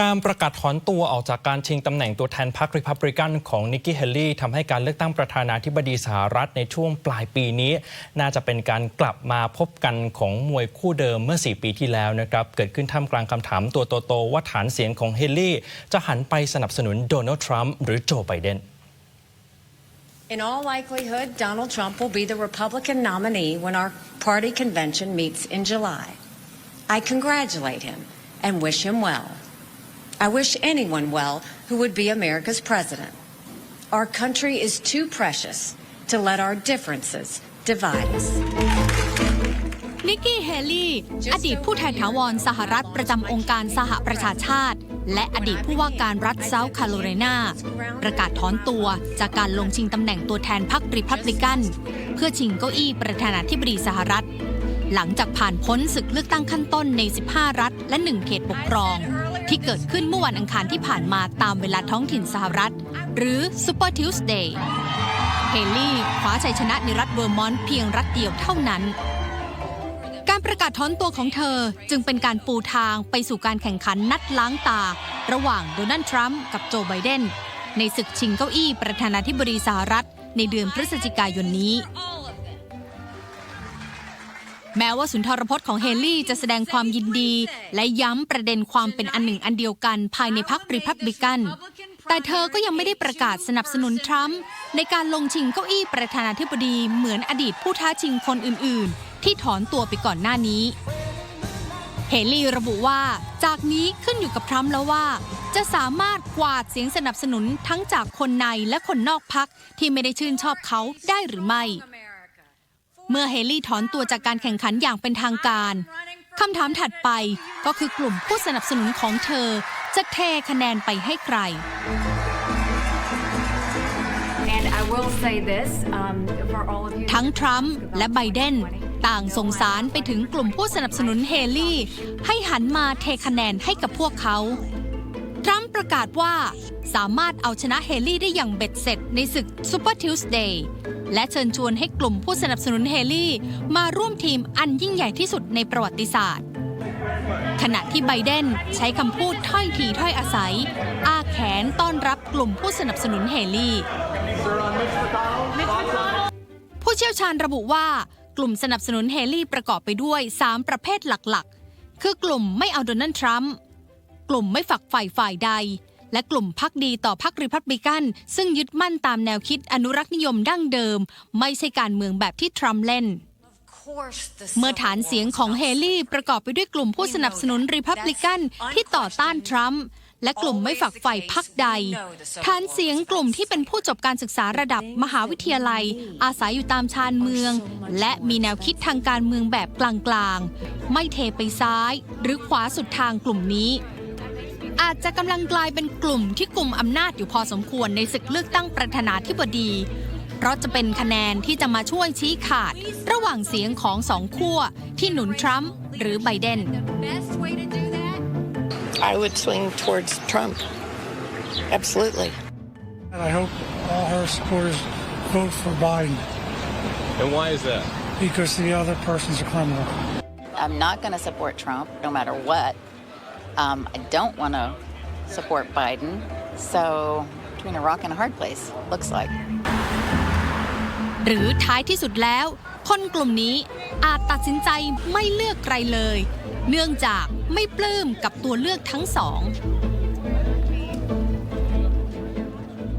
การประกาศถอนตัวออกจากการชิงตำแหน่งตัวแทนพรรคริพับริกันของนิกกี้เฮลลี่ทำให้การเลือกตั้งประธานาธิบดีสหรัฐในช่วงปลายปีนี้ น่าจะเป็นการกลับมาพบกันของมวยคู่เดิมเมื่อ 4 ปีที่แล้วนะครับ เกิดขึ้นท่ามกลางคำถามตัวโตๆว่าฐานเสียงของเฮลลี่จะหันไปสนับสนุนโดนัลด์ทรัมป์หรือโจไบเดน In all likelihood, Donald Trump will be the Republican nominee when our party convention meets in July. I congratulate him and wish him well. I wish anyone well who would be America's president. Our country is too precious to let our differences divide us. นิกกี้เฮลี่ อดีตผู้แทนถาวรสหรัฐประจำองค์การสหประชาชาติ และอดีตผู้ว่าการรัฐเซาท์แคโรไลนาประกาศถอนตัวจากการลงชิงตำแหน่งตัวแทนพรรคริพับลิกัน เพื่อชิงเก้าอี้ประธานาธิบดีสหรัฐ หลังจากผ่านพ้นศึกเลือกตั้งขั้นต้นใน 15 รัฐและ 1 เขตปกครอง ที่เกิดขึ้นเมื่อวันอังคารที่ผ่านมาตามเวลาท้องถิ่นสหรัฐ หรือ Super Tuesday เฮลี่คว้าชัยชนะในรัฐเวอร์มอนต์เพียงรัฐเดียวเท่านั้น การประกาศถอนตัวของเธอจึงเป็นการปูทางไปสู่การแข่งขันนัดล้างตา ระหว่างโดนัลด์ทรัมป์กับโจไบเดนในศึกชิงเก้าอี้ประธานาธิบดีสหรัฐในเดือนพฤศจิกายนนี้ แม้ว่าสุนทรพจน์ของเฮลี่จะแสดงความยินดี และย้ำประเด็นความเป็นอันหนึ่งอันเดียวกันภายในพรรครีพับลิกัน แต่เธอก็ยังไม่ได้ประกาศสนับสนุนทรัมป์ในการลงชิงเก้าอี้ประธานาธิบดีเหมือนอดีตผู้ท้าชิงคนอื่น ๆ ที่ถอนตัวไปก่อนหน้านี้ เฮลี่ระบุว่า จากนี้ขึ้นอยู่กับทรัมป์แล้วว่า จะสามารถกวาดเสียงสนับสนุนทั้งจากคนในและคนนอกพักที่ไม่ได้ชื่นชอบเขาได้หรือไม่ เมื่อเฮลี่ถอนตัวจากการแข่งขันอย่างเป็นทางการ คำถามถัดไปก็คือกลุ่มผู้สนับสนุนของเธอ จะเทคะแนนไปให้ใคร And I will say this um, for all of you. ทั้งทรัมป์และไบเดนต่างส่งสารไปถึงกลุ่มผู้สนับสนุนเฮลี่ ให้หันมาเทคะแนนให้กับพวกเขา ทรัมป์ประกาศว่าสามารถเอาชนะเฮลี่ได้อย่างเบ็ดเสร็จในศึก Super Tuesday และเชิญชวนให้กลุ่มผู้สนับสนุนเฮลี่มาร่วมทีมอันยิ่งใหญ่ที่สุดในประวัติศาสตร์ ขณะที่ไบเดนใช้คำพูดถ้อยทีถ้อยอาศัย อ้าแขนต้อนรับกลุ่มผู้สนับสนุนเฮลี่ผู้เชี่ยวชาญระบุว่ากลุ่มสนับสนุนเฮลี่ประกอบไปด้วย 3 ประเภทหลักๆ คือกลุ่มไม่เอาโดนัลด์ทรัมป์ กลุ่มไม่ฝักใฝ่ฝ่ายใด และกลุ่มพักดีต่อพรรคริพับลิกัน ซึ่งยึดมั่นตามแนวคิดอนุรักษ์นิยมดั้งเดิม ไม่ใช่การเมืองแบบที่ทรัมป์เล่นเมื่อฐานเสียงของเฮลี่ประกอบไปด้วยกลุ่มผู้สนับสนุนริพับลิกันที่ต่อต้านทรัมป์และกลุ่มไม่ฝักใฝ่พักใด ฐานเสียงกลุ่มที่เป็นผู้จบการศึกษาระดับมหาวิทยาลัย อาศัยอยู่ตามชานเมือง และมีแนวคิดทางการเมืองแบบกลางๆ ไม่เทไปซ้าย หรือขวาสุดทางกลุ่มนี้ อาจจะกำลังกลายเป็นกลุ่มที่กลุ่มอำนาจอยู่พอสมควรในศึกเลือกตั้งประธานาธิบดี เพราะจะเป็นคะแนนที่จะมาช่วยชี้ขาด ระหว่างเสียงของสองขั้วที่หนุนทรัมป์หรือไบเดน I would swing towards Trump. Absolutely. And I hope all her supporters vote for Biden And why is that? because the other person's a criminal. I'm not going to support Trump no matter what. Um, I don't want to support Biden. So, between a rock and a hard place, looks like. หรือท้ายที่สุดแล้ว คนกลุ่มนี้อาจตัดสินใจไม่เลือกใครเลย เนื่องจากไม่ปลื้มกับตัวเลือกทั้งสอง